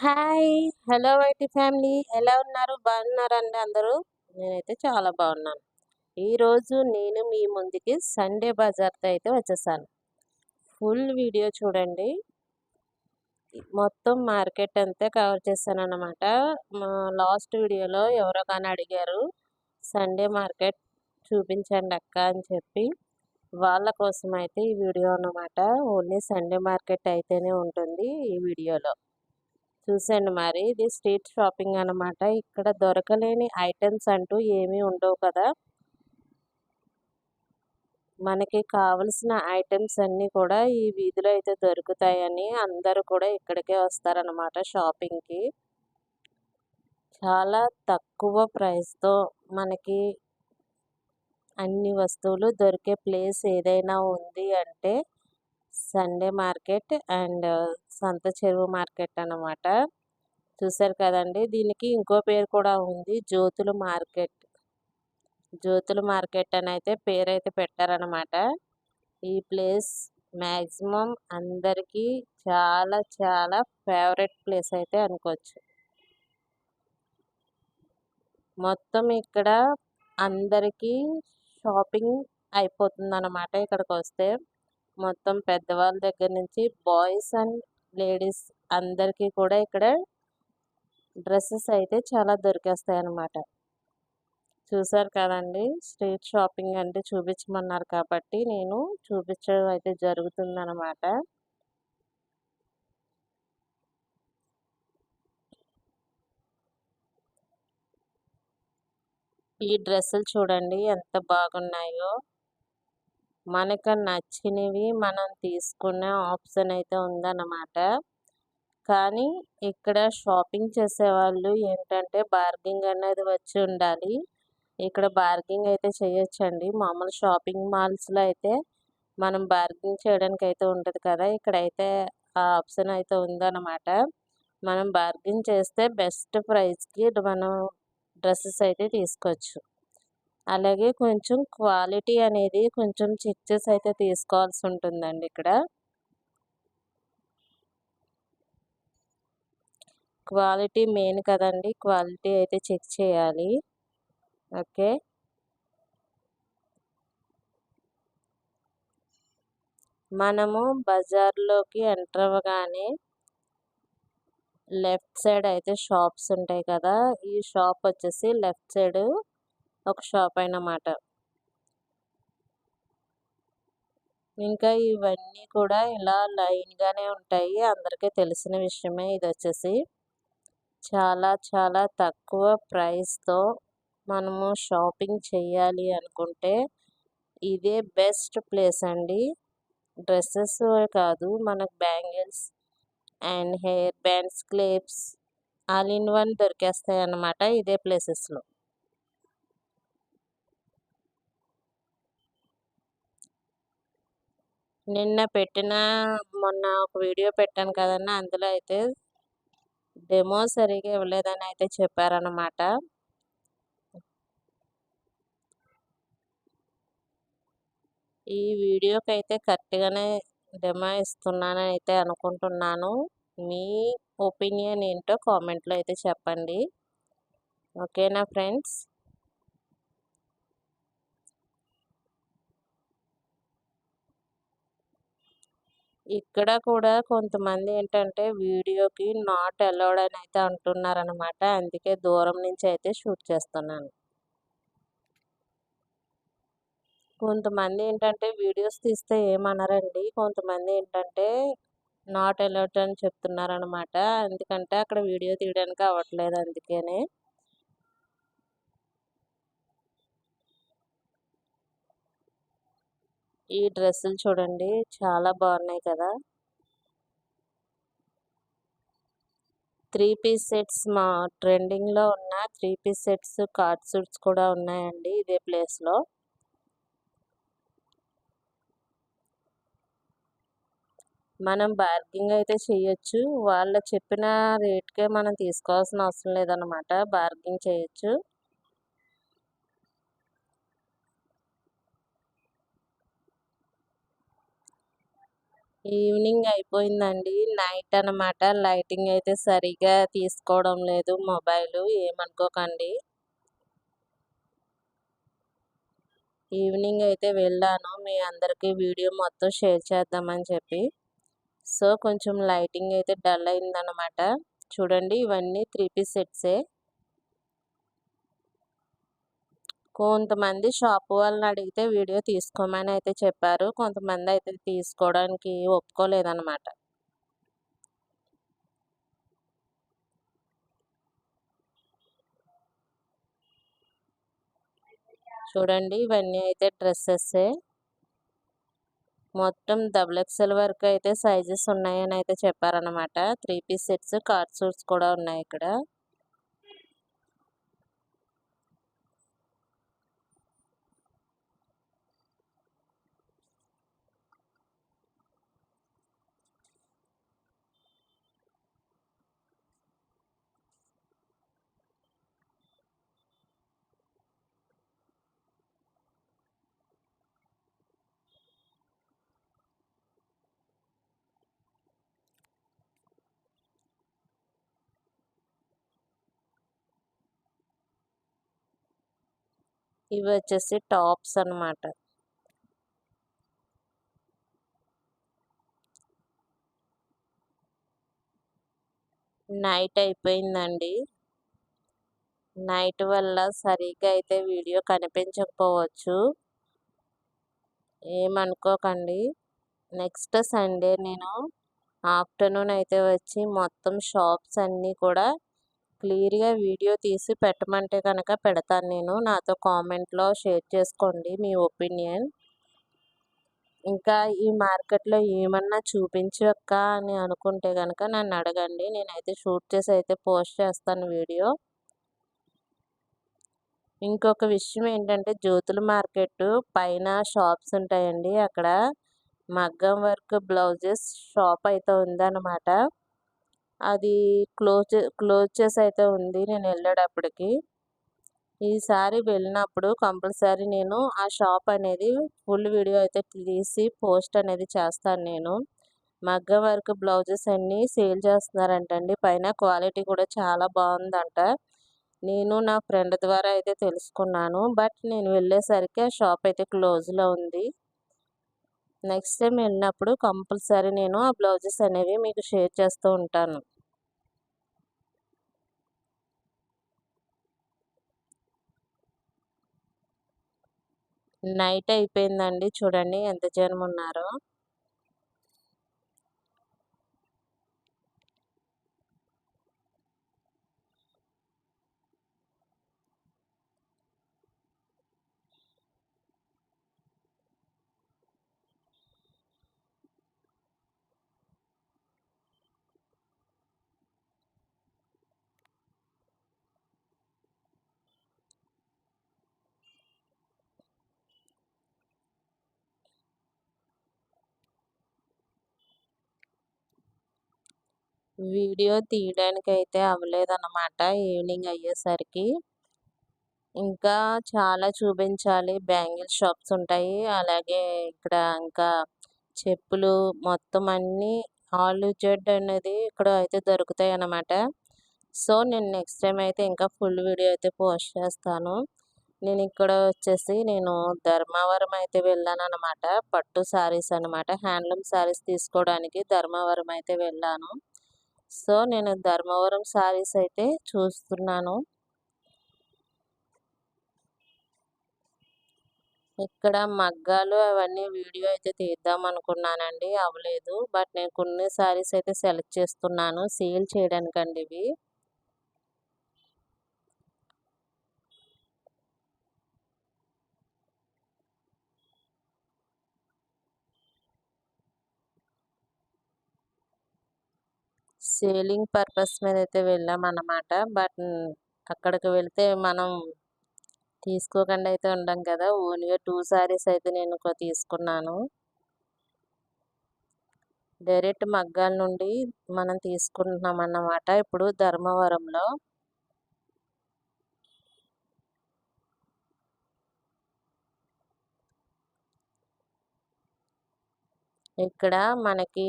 Hi! Hello YT family. ఎలా ఉన్నారు? బాగున్నారండి అందరూ? నేనైతే చాలా బాగున్నాను. ఈరోజు నేను మీ ముందుకి సండే బజార్‌తో అయితే వచ్చేసాను. ఫుల్ వీడియో చూడండి. మొత్తం మార్కెట్ అంతా కవర్ చేశానన్నమాట. మా లాస్ట్ వీడియోలో ఎవరో కానీ అడిగారు. సండే మార్కెట్ చూపించండి అక్క అని చెప్పి. వాళ్ళ కోసం అయితే ఈ వీడియో అన్నమాట. ఓన్లీ సండే మార్కెట్ అయితేనే ఉంటుంది ఈ వీడియోలో. చూసాను మరి ఇది స్ట్రీట్ షాపింగ్ అన్నమాట. ఇక్కడ దొరకలేని ఐటమ్స్ అంటూ ఏమీ ఉండవు కదా! మనకి కావలసిన ఐటమ్స్ అన్నీ కూడా ఈ వీధిలో అయితే దొరుకుతాయని అందరూ కూడా ఇక్కడికే వస్తారనమాట షాపింగ్‌కి. చాలా తక్కువ ప్రైస్‌తో మనకి అన్ని వస్తువులు దొరికే ప్లేస్ ఏదైనా ఉంది అంటే సండే మార్కెట్ అండ్ సంత చెరువు మార్కెట్ అన్నమాట. చూసారు కదండీ! దీనికి ఇంకో పేరు కూడా ఉంది. జ్యోతుల మార్కెట్. జ్యోతుల మార్కెట్ అని అయితే పేరైతే పెట్టారన్నమాట. ఈ ప్లేస్ మ్యాక్సిమం అందరికీ చాలా చాలా ఫేవరెట్ ప్లేస్ అయితే అనుకోవచ్చు. మొత్తం ఇక్కడ అందరికీ షాపింగ్ అయిపోతుంది అన్నమాట ఇక్కడికి వస్తే మొత్తం పెద్దవాళ్ళ దగ్గర నుంచి బాయ్స్ అండ్ లేడీస్ అందరికీ కూడా ఇక్కడ డ్రెస్సెస్ అయితే చాలా దొరికేస్తాయన్నమాట. చూసారు కదండీ! స్ట్రీట్ షాపింగ్ అంటే చూపించమన్నారు కాబట్టి నేను చూపించడం అయితే జరుగుతుందన్నమాట. ఈ డ్రెస్సులు చూడండి ఎంత బాగున్నాయో. మనకు నచ్చినవి మనం తీసుకునే ఆప్షన్ అయితే ఉందన్నమాట. కానీ ఇక్కడ షాపింగ్ చేసేవాళ్ళు ఏంటంటే బార్గింగ్ అనేది వచ్చి ఉండాలి. ఇక్కడ బార్గింగ్ అయితే చేయొచ్చండి. మామూలు షాపింగ్ మాల్స్‌లో అయితే మనం బార్గింగ్ చేయడానికి అయితే ఉంటుంది కదా! ఇక్కడైతే ఆ ఆప్షన్ అయితే ఉందన్నమాట. మనం బార్గింగ్ చేస్తే బెస్ట్ ప్రైస్‌కి మనం డ్రెస్సెస్ అయితే తీసుకోవచ్చు. అలాగే కొంచెం క్వాలిటీ అనేది కొంచెం చెక్ చేసి అయితే తీసుకోవాల్సి ఉంటుందండి ఇక్కడ. క్వాలిటీ మెయిన్ కదండి క్వాలిటీ అయితే చెక్ చేయాలి. ఓకే. మనము బజార్‌లోకి ఎంటర్ అవ్వగానే లెఫ్ట్ సైడ్ అయితే షాప్స్ ఉంటాయి కదా! ఈ షాప్ వచ్చేసి లెఫ్ట్ సైడ్ ఒక షాప్ అన్నమాట. ఇంకా ఇవన్నీ కూడా ఇలా లైన్‌గానే ఉంటాయి. అందరికీ తెలిసిన విషయమే ఇది వచ్చేసి చాలా చాలా తక్కువ ప్రైస్‌తో మనము షాపింగ్ చేయాలి అనుకుంటే ఇదే బెస్ట్ ప్లేస్ అండి. డ్రెస్సెస్ కాదు మనకు bangles and hair bands, clips all in one దొరికేస్తాయి అన్నమాట ఇదే ప్లేసెస్‌లో. నిన్న పెట్టిన మొన్న ఒక వీడియో పెట్టాను కదన్నా అందులో అయితే డెమో సరిగ్గా ఇవ్వలేదని అయితే చెప్పారన్నమాట. ఈ వీడియోకైతే కరెక్ట్‌గానే డెమో ఇస్తున్నానని అయితే అనుకుంటున్నాను. మీ ఒపీనియన్ ఏంటో కామెంట్‌లో అయితే చెప్పండి. ఓకేనా ఫ్రెండ్స్? ఇక్కడ కూడా కొంతమంది ఏంటంటే వీడియోకి నాట్ అలౌడ్ అని అయితే అంటున్నారనమాట అందుకే దూరం నుంచి అయితే షూట్ చేస్తున్నాను. కొంతమంది ఏంటంటే వీడియోస్ తీస్తే ఏమనరండి. కొంతమంది ఏంటంటే నాట్ అలౌడ్ అని చెప్తున్నారనమాట ఎందుకంటే అక్కడ వీడియో తీయడానికి అవ్వట్లేదు అందుకనే. ఈ డ్రెస్సులు చూడండి చాలా బాగున్నాయి కదా! త్రీ పీస్ సెట్స్ మా ట్రెండింగ్‌లో ఉన్న three piece sets, cord suits కూడా ఉన్నాయండి ఇదే ప్లేస్‌లో. మనం బార్గింగ్ అయితే చేయొచ్చు. వాళ్ళు చెప్పిన రేట్‌కే మనం తీసుకోవాల్సిన అవసరం లేదన్నమాట. బార్గింగ్ చేయొచ్చు. ఈవినింగ్ అయిపోయిందండి. నైట్ అనమాట లైటింగ్ అయితే సరిగా తీసుకోవడం లేదు. మొబైల్ ఏమనుకోకండి. ఈవినింగ్ అయితే వెళ్ళాను. మీ అందరికీ వీడియో మొత్తం షేర్ చేద్దామని చెప్పి. సో కొంచెం లైటింగ్ అయితే డల్ అయిందనమాట చూడండి ఇవన్నీ త్రీ పీస్ సెట్సే. కొంతమంది షాప్ వాళ్ళని అడిగితే వీడియో తీసుకోమని అయితే చెప్పారు. కొంతమంది అయితే తీసుకోవడానికి ఒప్పుకోలేదన్నమాట. చూడండి ఇవన్నీ అయితే డ్రెస్సెస్ మొత్తం డబుల్ ఎక్స్ఎల్ వరకు అయితే సైజెస్ ఉన్నాయని అయితే చెప్పారనమాట three piece sets cord suits కూడా ఉన్నాయి ఇక్కడ. ఇవి వచ్చేసి టాప్స్ అనమాట నైట్ అయిపోయిందండి. నైట్ వల్ల సరిగ్గా అయితే వీడియో కనిపించకపోవచ్చు. ఏమనుకోకండి. నెక్స్ట్ సండే నేను ఆఫ్టర్నూన్ అయితే వచ్చి మొత్తం షాప్స్ అన్నీ కూడా క్లియర్గా వీడియో తీసి పెట్టమంటే కనుక పెడతాను నేను. నాతో కామెంట్లో షేర్ చేసుకోండి మీ ఒపీనియన్. ఇంకా ఈ మార్కెట్లో ఏమన్నా చూపించక్క అని అనుకుంటే కనుక నన్ను అడగండి. నేనైతే షూట్ చేసి అయితే పోస్ట్ చేస్తాను వీడియో. ఇంకొక విషయం ఏంటంటే జ్యోతుల మార్కెట్ పైన షాప్స్ ఉంటాయండి. అక్కడ మగ్గం వర్క్ బ్లౌజెస్ షాప్ అయితే ఉందన్నమాట. అది క్లోజ్ క్లోజ్ చేసి అయితే ఉంది. నేను వెళ్ళేటప్పటికి ఈసారి వెళ్ళినప్పుడు కంపల్సరీ నేను ఆ షాప్ అనేది ఫుల్ వీడియో అయితే తీసి పోస్ట్ అనేది చేస్తాను నేను. మగ్గ వర్క్ బ్లౌజెస్ అన్నీ సేల్ చేస్తున్నారంటండి. పైన క్వాలిటీ కూడా చాలా బాగుందంట. నేను నా ఫ్రెండ్ ద్వారా అయితే తెలుసుకున్నాను. బట్ నేను వెళ్ళేసరికి ఆ షాప్ అయితే క్లోజ్లో ఉంది. నెక్స్ట్ టైం వెళ్ళినప్పుడు కంపల్సరీ నేను ఆ బ్లౌజెస్ అనేవి మీకు షేర్ చేస్తూ ఉంటాను. నైట్ అయిపోయిందండి. చూడండి ఎంత జనం ఉన్నారో. వీడియో తీయడానికి అయితే అవ్వలేదన్నమాట. ఈవినింగ్ అయ్యేసరికి. ఇంకా చాలా చూపించాలి. బ్యాంగిల్ షాప్స్ ఉంటాయి. అలాగే ఇక్కడ ఇంకా చెప్పులు మొత్తం అన్నీ ఆల్ జెడ్ అనేది ఇక్కడ అయితే దొరుకుతాయి అన్నమాట సో నేను నెక్స్ట్ టైం అయితే ఇంకా ఫుల్ వీడియో అయితే పోస్ట్ చేస్తాను. నేను ఇక్కడ వచ్చేసి నేను ధర్మవరం అయితే వెళ్ళాను అనమాట పట్టు శారీస్ అనమాట హ్యాండ్లూమ్ శారీస్ తీసుకోవడానికి ధర్మవరం అయితే వెళ్ళాను. సో నేను ధర్మవరం శారీస్ అయితే చూస్తున్నాను. ఇక్కడ మగ్గాలు అవన్నీ వీడియో అయితే తీద్దాం అనుకున్నానండి అవ్వలేదు. బట్ నేను కొన్ని శారీస్ అయితే సెలెక్ట్ చేస్తున్నాను సేల్ చేయడానికండి ఇవి. సేలింగ్ పర్పస్ మీద అయితే వెళ్ళామన్నమాట. బట్ అక్కడికి వెళ్తే మనం తీసుకోకుండా అయితే ఉండం కదా. ఓన్గా టూ శారీస్ అయితే నేను తీసుకున్నాను. డైరెక్ట్ మగ్గాల నుండి మనం తీసుకుంటున్నాం అన్నమాట ఇప్పుడు ధర్మవరంలో. ఇక్కడ మనకి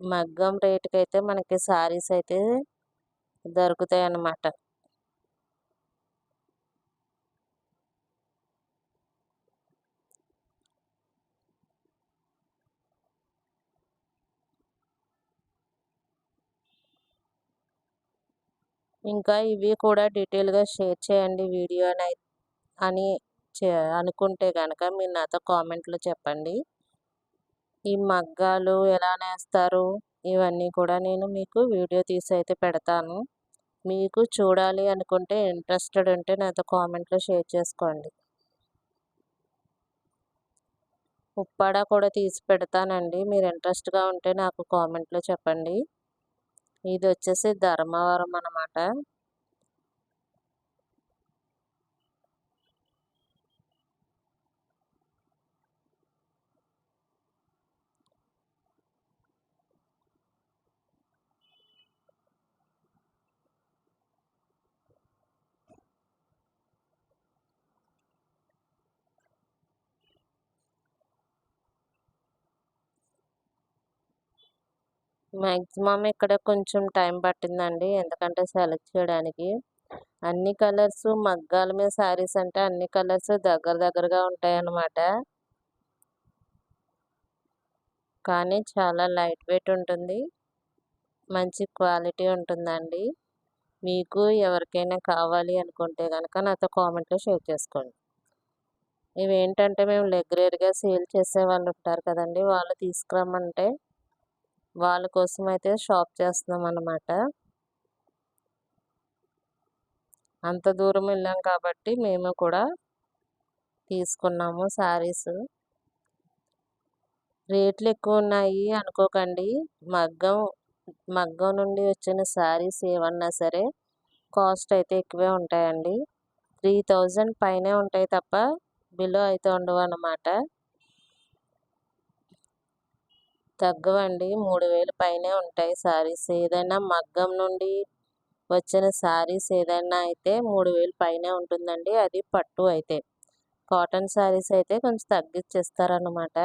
మగ్గం రేటుకి అయితే మనకి శారీస్ అయితే దొరుకుతాయి అన్నమాట ఇంకా ఇవి కూడా డీటెయిల్గా షేర్ చేయండి వీడియో అని అనుకుంటే కనుక మీరు నాతో కామెంట్లో చెప్పండి. ఈ మగ్గాలు ఎలా నేస్తారు? ఇవన్నీ కూడా నేను మీకు వీడియో తీసి అయితే పెడతాను. మీకు చూడాలి అనుకుంటే ఇంట్రెస్టెడ్ ఉంటే నాతో కామెంట్లో షేర్ చేసుకోండి. ఉప్పాడ కూడా తీసి పెడతానండి. మీరు ఇంట్రెస్ట్గా ఉంటే నాకు కామెంట్లో చెప్పండి. ఇది వచ్చేసి ధర్మవరం అన్నమాట. మ్యాక్సిమం ఇక్కడ కొంచెం టైం పట్టిందండి. ఎందుకంటే సెలెక్ట్ చేయడానికి. అన్ని కలర్స్ మగ్గాల మీద శారీస్ అంటే అన్ని కలర్స్ దగ్గర దగ్గరగా ఉంటాయి అన్నమాట కానీ చాలా లైట్ వెయిట్ ఉంటుంది. మంచి క్వాలిటీ ఉంటుందండి. మీకు ఎవరికైనా కావాలి అనుకుంటే కనుక నాతో కామెంట్లో షేర్ చేసుకోండి. ఇవి ఏంటంటే మేము రెగ్యులర్గా సేల్ చేసే వాళ్ళు ఉంటారు కదండి. వాళ్ళు తీసుకురమ్మంటే వాళ్ళ కోసం అయితే షాప్ చేస్తున్నాం అన్నమాట. అంత దూరం వెళ్ళాం కాబట్టి మేము కూడా తీసుకున్నాము శారీస్ రేట్లు ఎక్కువ ఉన్నాయి అనుకోకండి. మగ్గం మగ్గం నుండి వచ్చిన శారీస్ ఏమన్నా సరే కాస్ట్ అయితే ఎక్కువే ఉంటాయండి. త్రీ థౌజండ్ పైనే ఉంటాయి తప్ప బిలో అయితే ఉండవు అన్నమాట. తగ్గవండి. మూడు వేలు పైనే ఉంటాయి శారీస్ ఏదైనా మగ్గం నుండి వచ్చిన శారీస్ ఏదైనా అయితే మూడు వేలు పైనే ఉంటుందండి. అది పట్టు అయితే. కాటన్ శారీస్ అయితే కొంచెం తగ్గించేస్తారనమాట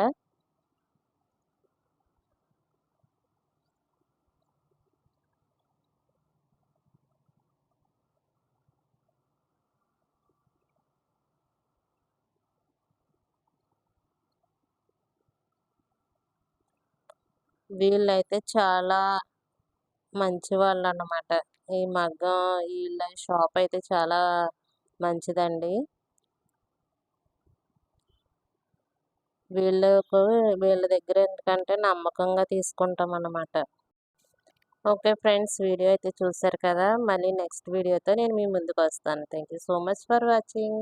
వీళ్ళైతే చాలా మంచి వాళ్ళు అన్నమాట ఈ మగ్గం వీళ్ళ షాప్ అయితే చాలా మంచిదండి. వీళ్ళకు వీళ్ళ దగ్గర ఎందుకంటే నమ్మకంగా తీసుకుంటాం అన్నమాట ఓకే ఫ్రెండ్స్ వీడియో అయితే చూసారు కదా? మళ్ళీ నెక్స్ట్ వీడియోతో నేను మీ ముందుకు వస్తాను. Thank so much for watching.